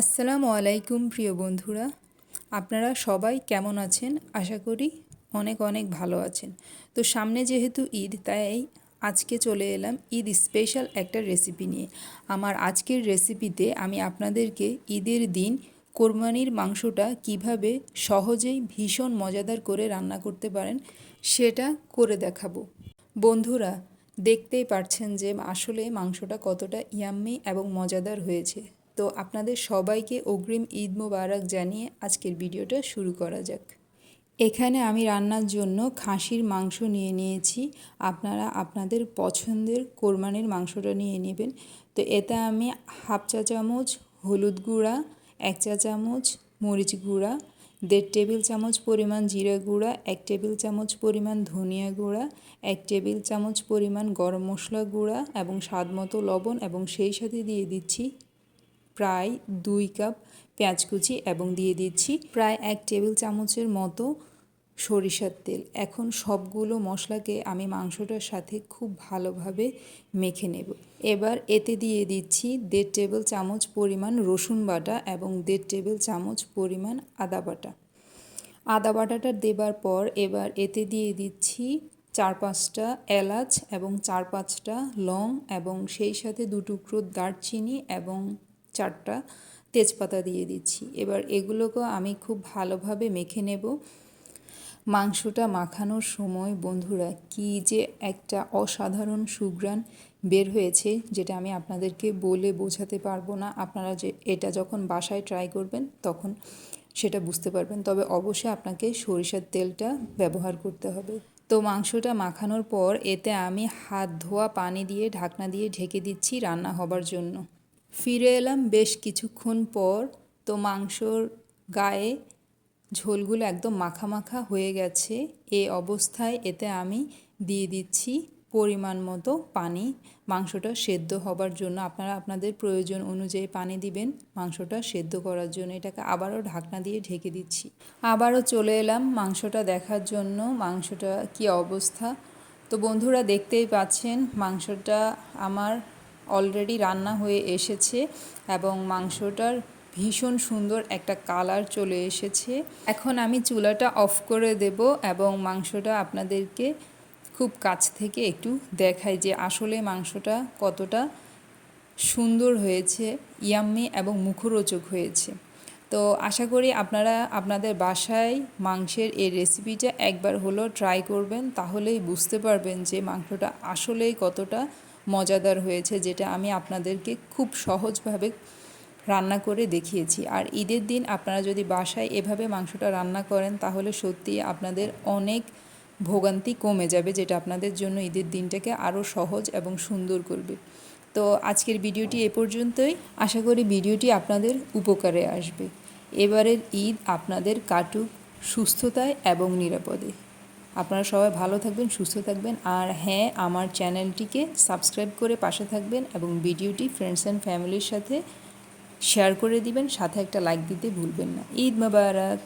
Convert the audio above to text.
আসসালামু আলাইকুম প্রিয় বন্ধুরা। আপনারা সবাই কেমন আছেন? আশা করি অনেক অনেক ভালো আছেন। তো সামনে যেহেতু ঈদ, তাই আজকে চলে এলাম ঈদ স্পেশাল একটা রেসিপি নিয়ে। আমার আজকের রেসিপিতে আমি আপনাদেরকে ঈদের দিন কোরবানির মাংসটা কীভাবে সহজেই ভীষণ মজাদার করে রান্না করতে পারেন, সেটা করে দেখাবো। বন্ধুরা, দেখতেই পারছেন যে আসলে মাংসটা কতটা ইয়াম্মি এবং মজাদার হয়েছে। তো আপনাদের সবাইকে অগ্রিম ঈদ মোবারক জানিয়ে আজকের ভিডিওটা শুরু করা যাক। এখানে আমি রান্নার জন্য খাসির মাংস নিয়ে নিয়েছি। আপনারা আপনাদের পছন্দের কোরবানির মাংসটা নিয়ে নেবেন। তো এতে আমি হাফ চা চামচ হলুদ গুঁড়া, এক চা চামচ মরিচ গুঁড়া, দেড় টেবিল চামচ পরিমাণ জিরা গুঁড়া, এক টেবিল চামচ পরিমাণ ধনিয়া গুঁড়া, এক টেবিল চামচ পরিমাণ গরম মশলা গুঁড়া এবং স্বাদ মতো লবণ এবং সেই সাথে দিয়ে দিচ্ছি প্রায় দুই কাপ পেঁয়াজ কুচি এবং দিয়ে দিচ্ছি প্রায় এক টেবিল চামচের মতো সরিষার তেল। এখন সবগুলো মশলাকে আমি মাংসটার সাথে খুব ভালোভাবে মেখে নেব। এবার এতে দিয়ে দিচ্ছি দেড় টেবিল চামচ পরিমাণ রসুন বাটা এবং দেড় টেবিল চামচ পরিমাণ আদা বাটা। আদা বাটাটা দেবার পর এবার এতে দিয়ে দিচ্ছি চার পাঁচটা এলাচ এবং চার পাঁচটা লং এবং সেই সাথে দু টুকরো দারচিনি এবং চারটা তেজপাতা দিয়ে দিচ্ছি। এবার এগুলোকে আমি খুব ভালোভাবে মেখে নেব। মাংসটা মাখানোর সময়, বন্ধুরা, কি যে একটা অসাধারণ সুগ্রাণ বের হয়েছে, যেটা আমি আপনাদেরকে বলে বোঝাতে পারব না। আপনারা যে এটা যখন বাসায় ট্রাই করবেন, তখন সেটা বুঝতে পারবেন। তবে অবশ্যই আপনাকে সরিষার তেলটা ব্যবহার করতে হবে। তো মাংসটা মাখানোর পর, এতে আমি হাত ধোয়া পানি দিয়ে, ঢাকনা দিয়ে ঢেকে দিচ্ছি রান্না হবার জন্য। ফিরে এলাম বেশ কিছুক্ষণ পর তো মাংসর গায়ে ঝোলগুলো একদম মাখা মাখা হয়ে গেছে। এ অবস্থায় এতে আমি দিয়ে দিচ্ছি পরিমাণ মতো পানি। মাংসটা সেদ্ধ হবার জন্য আপনারা আপনাদের প্রয়োজন অনুযায়ী পানি দিবেন মাংসটা সেদ্ধ করার জন্য। এটাকে আবারও ঢাকনা দিয়ে ঢেকে দিচ্ছি। আবারও চলে এলাম মাংসটা দেখার জন্য। মাংসটা কি অবস্থা? তো বন্ধুরা দেখতেই পাচ্ছেন মাংসটা আমার অলরেডি রান্না হয়ে এসেছে এবং মাংসটার ভীষণ সুন্দর একটা কালার চলে এসেছে। এখন আমি চুলাটা অফ করে দেব এবং মাংসটা আপনাদেরকে খুব কাছ থেকে একটু দেখাই যে আসলে মাংসটা কতটা সুন্দর হয়েছে ইয়াম্মি এবং মুখরোচক হয়েছে। তো আশা করি আপনারা আপনাদের বাসায় মাংসের এই রেসিপিটা একবার হলো ট্রাই করবেন, তাহলেই বুঝতে পারবেন যে মাংসটা আসলেই কতটা মজাদার হয়েছে, যেটা আমি আপনাদেরকে খুব সহজভাবে রান্না করে দেখিয়েছি। আর ঈদের দিন আপনারা যদি বাসায় এভাবে মাংসটা রান্না করেন, তাহলে সত্যি আপনাদের অনেক ভোগান্তি কমে যাবে, যেটা আপনাদের জন্য ঈদের দিনটাকে আরও সহজ এবং সুন্দর করবে। তো আজকের ভিডিওটি এ পর্যন্তই। আশা করি ভিডিওটি আপনাদের উপকারে আসবে। এবারের ঈদ আপনাদের কাটুক সুস্থতায় এবং নিরাপদে। আপনারা সবাই ভালো থাকবেন, সুস্থ থাকবেন। আর হ্যাঁ আমার চ্যানেলটিকে সাবস্ক্রাইব করে পাশে থাকবেন এবং ভিডিওটি ফ্রেন্ডস অ্যান্ড ফ্যামিলির সাথে শেয়ার করে দিবেন। সাথে একটা লাইক দিতে ভুলবেন না। ঈদ মোবারক!